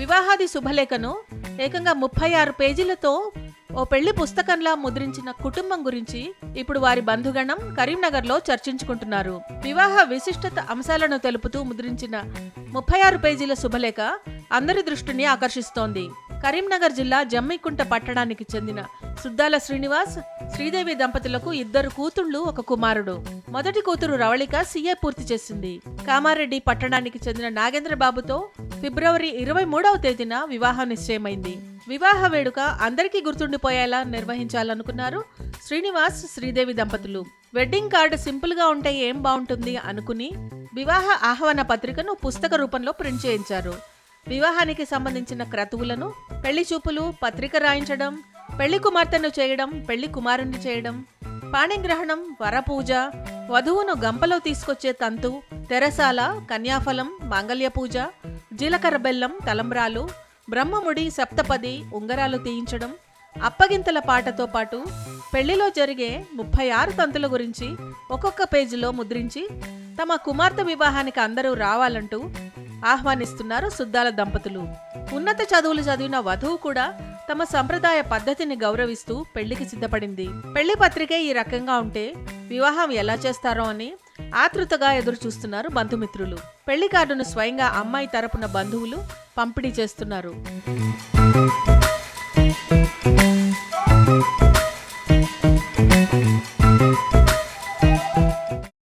వివాహాది శుభలేఖను ఏకంగా ముప్పై ఆరు పేజీలతో ఓ పెళ్ళి పుస్తకంలా ముద్రించిన కుటుంబం గురించి ఇప్పుడు వారి బంధుగణం కరీంనగర్లో చర్చించుకుంటున్నారు. వివాహ విశిష్టత అంశాలను తెలుపుతూ ముద్రించిన ముప్పై ఆరు పేజీల శుభలేఖ అందరి దృష్టిని ఆకర్షిస్తోంది. కరీంనగర్ జిల్లా జమ్మికుంట పట్టణానికి చెందిన సుద్దాల శ్రీనివాస్ శ్రీదేవి దంపతులకు ఇద్దరు కూతుళ్ళు ఒక కుమారుడు. మొదటి కూతురు రవళిక సీఏ పూర్తి చేసింది. కామారెడ్డి పట్టణానికి చెందిన నాగేంద్ర బాబుతో ఫిబ్రవరి ఇరవై మూడవ తేదీన వివాహం నిశ్చయమైంది. వివాహ వేడుక అందరికీ గుర్తుండిపోయేలా నిర్వహించాలనుకున్నారు శ్రీనివాస్ శ్రీదేవి దంపతులు. వెడ్డింగ్ కార్డు సింపుల్గా ఉంటే ఏం బాగుంటుంది అనుకుని వివాహ ఆహ్వాన పత్రికను పుస్తక రూపంలో ప్రింట్ చేయించారు. వివాహానికి సంబంధించిన క్రతువులను పెళ్ళి చూపులు పత్రిక రాయించడం పెళ్ళి కుమార్తెను చేయడం పెళ్ళి కుమారుణ్ణి చేయడం పాణిగ్రహణం వరపూజ వధువును గంపలో తీసుకొచ్చే తంతు తెరసాల కన్యాఫలం మాంగళ్య పూజ జీలకర్ర బెల్లం తలంబ్రాలు బ్రహ్మముడి సప్తపది ఉంగరాలు తీయించడం అప్పగింతల పాటతో పాటు పెళ్ళిలో జరిగే ముప్పై ఆరు తంతుల గురించి ఒక్కొక్క పేజీలో ముద్రించి తమ కుమార్తె వివాహానికి అందరూ రావాలంటూ ఆహ్వానిస్తున్నారు సుద్దాల దంపతులు. ఉన్నత చదువులు చదివిన వధువు కూడా తమ సంప్రదాయ పద్ధతిని గౌరవిస్తూ పెళ్ళికి సిద్ధపడింది. పెళ్ళి పత్రికే ఈ రకంగా ఉంటే వివాహం ఎలా చేస్తారో అని ఆతృతగా ఎదురు చూస్తున్నారు బంధుమిత్రులు. పెళ్ళి కార్డును స్వయంగా అమ్మాయి తరపున బంధువులు పంపిణీ చేస్తున్నారు.